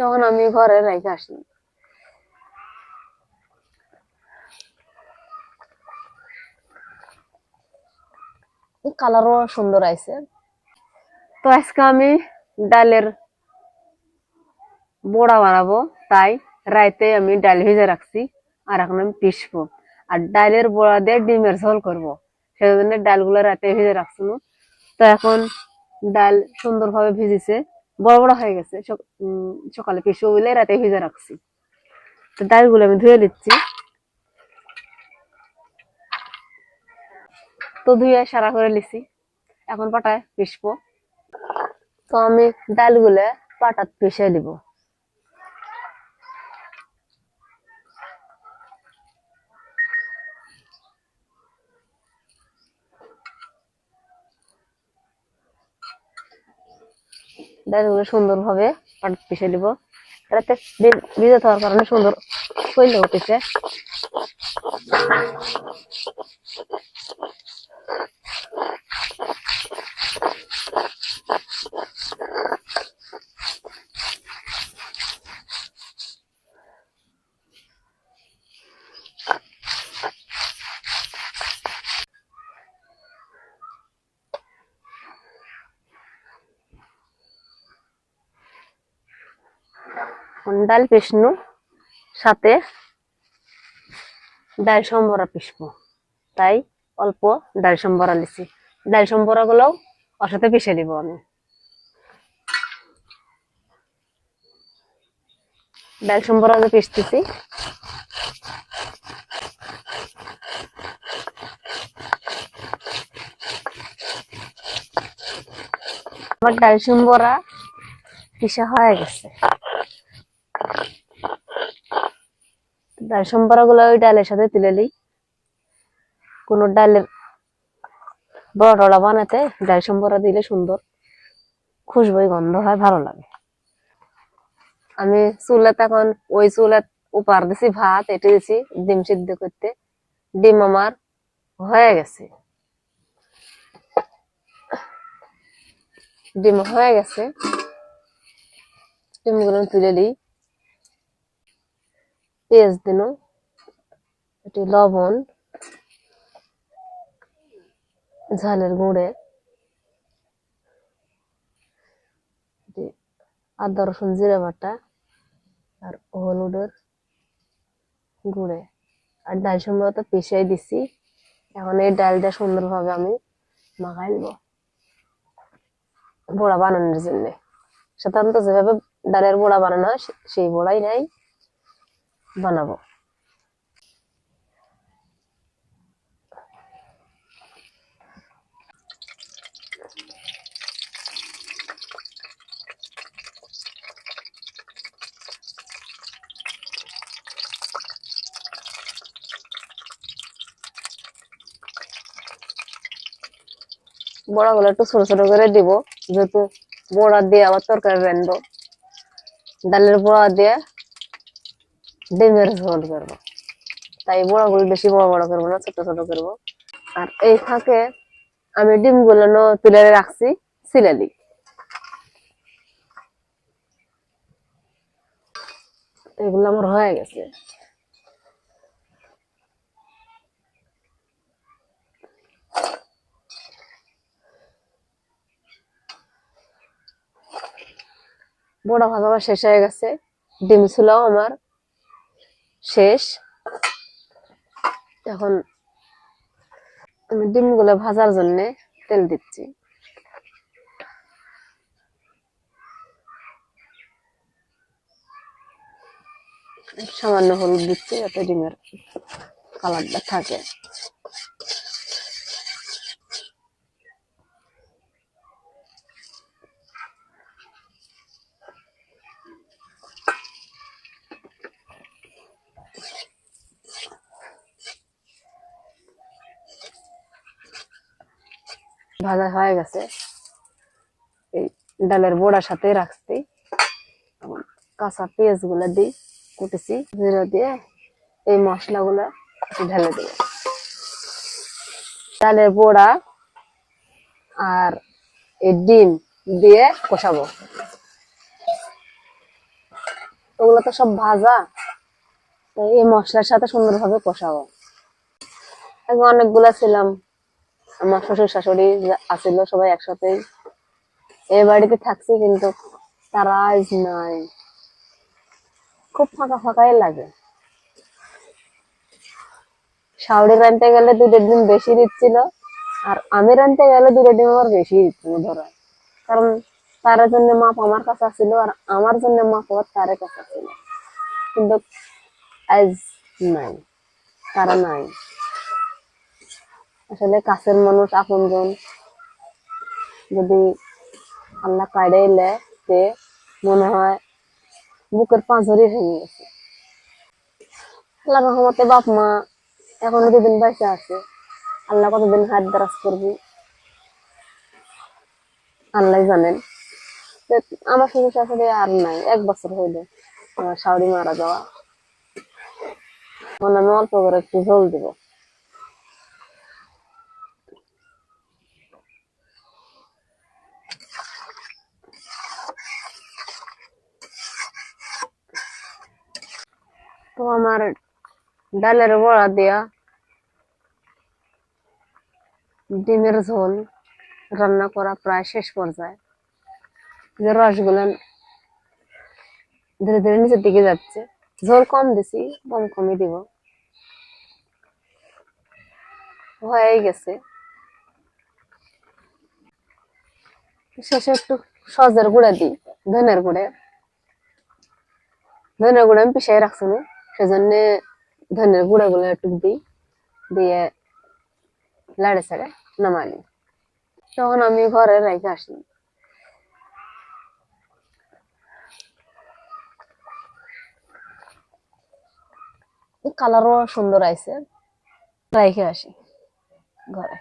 তখন আমি ঘরে রেখে আসি। কালারও সুন্দর আইছে। তো আজকে আমি ডালের বড়া বানাবো, তাই রাইতে আমি ডাল ভিজে রাখছি আর এখন আমি পিসবো আর ডালের বড়া দিয়ে ডিমের ঝোল করব সেই জন্য ডালগুলো রাতে ভিজে রাখছিল তো এখন ডাল সুন্দরভাবে ভিজেছে। বড় বড় হয়ে গেছে। সকালে পেশু হইলে রাতে ভিজে রাখছি। তো ডালগুলো আমি ধুয়ে নিচ্ছি। তো ধুয়ে সারা করে লিছি এখন পাটায় পিসবো। তো আমি ডালগুলো পাটাত পিষে দিব। ডালগুলো সুন্দরভাবে পাট পিষে দিব। এটাতে ভিজে থাকার কারণে সুন্দর হইলে উঠেছে ডাল পিসনু সাথে ডাল সম্বরা পিসবো তাই অল্প ডাল সম্বরা লিছি। ডাল সম্বরা গুলোও ওর সাথে পিষে দিব আমি। ডাল সম্বরা পিসতেছি আমার ডাল সম্বরা পিসা হয়ে গেছে। ডাল সম্বরা গুলো ওই ডালের সাথে তুলে নিই। কোনো ডালের বড় টড়া বানাতে ডাল সম্বরা দিলে সুন্দর, খুশবুই গন্ধ হয়, ভালো লাগে। আমি চুলে তখন ওই চুলে উপার দিছি, ভাত, এটে দিছি, ডিম সিদ্ধ করতে। ডিম আমার হয়ে গেছে। ডিম হয়ে গেছে। ডিমগুলো আমি তুলে নিই। পেঁয়াজ দিন একটি লবণ, ঝালের গুঁড়ে আদা, রসুন, জিরে বাটা আর হলুদের গুঁড়ে। আর ডাল সম্ভবত পিষিয়ে দিছি। এখন এই ডালটা সুন্দরভাবে আমি মাখাই নিব। বড়া বানানোর জন্য। সাধারণত যেভাবে ডালের বড়া বানানো হয় সেই বড়াই নাই। বানাবো। বড়াগুলো একটু ছোট ছোট করে দিব, যেহেতু বড়া দিয়ে আবার তরকারি রানবো ডালের বড়া দিয়ে ডিমের ঝোল করব। তাই বড়াগুলো বেশি বড় বড় করব না, ছোট ছোট করব। আর এই ফাঁকে আমি ডিমগুলো ন তুলে রাখছি সিলালি এগুলো আমার হয়ে গেছে। বড়া ভাজা শেষ হয়ে গেছে। ডিম ছিলাও আমার। শেষ। এখন আমি ডিমগুলো ভাজার জন্য তেল দিচ্ছি। সামান্য হলুদ দিচ্ছি যাতে ডিমের কালারটা থাকে। ভাজা হয়ে গেছে। এই ডালের বড়ার সাথে রাখছি। কাঁচা পেঁয়াজগুলা দিই, কুটেছি, জিরা দিয়ে এই মশলা গুলা ঢেলে দিই ডালের বড়া আর এই ডিম দিয়ে কষাবো। ওগুলো তো সব ভাজা এই মশলার সাথে সুন্দরভাবে কষাবো। অনেকগুলা ছিলাম আমার শ্বশুর শাশুড়ি আছিল সবাই একসাথে এই বাড়িতে থাকছি কিন্তু তারা আজ নাই। খুব ফাঁকা ফাঁকাই লাগে। শাওড়ি রানতে গেলে দুটো ডিম বেশি দিচ্ছিল, আর আমি রানতে গেলে দুটো ডিম আমার বেশি দিচ্ছিল ধরো। কারণ তার জন্য মাপ আমার কাছে ছিল আর আমার জন্য মাপ আবার তার কাছে ছিল কিন্তু আজ নাই, তারা নাই। আসলে কাছের মানুষ আপনজন। যদি আল্লাহ কাড়ে এলে তে মনে হয় বুকের পাঁচরি ভেঙে গেছে। আল্লাহ রহমতে বাপ মা এখনও দুদিন বেঁচে আছে। আল্লাহ কতদিন হাত দারাজ করবি? আল্লাহ জানেন। আমার শ্বশুর শাশুড়ি আর নাই, এক বছর হইল আমার শাশুড়ি মারা যাওয়া। মানে আমি অল্প করে একটু জল দিব। তো আমার ডালের বড়া দেয়া ডিমের ঝোল রান্না করা প্রায় শেষ পর্যায়ে। যে রসগুলো ধীরে ধীরে নিচের দিকে যাচ্ছে। ঝোল কম দিছি, কম কমই দিব। হয়ে গেছে। শেষে একটু সজের গুঁড়া দিই, ধনের গুঁড়ে। ধনের গুঁড়া আমি পিছিয়ে রাখছি না। সেজন্য ধনের গুঁড়া গুলো একটু দিই, দিয়ে লাড়ে ছাড়ে নামালি তখন আমি ঘরে রেখে আসি। কালারও সুন্দর আইছে। রেখে আসি ঘরে।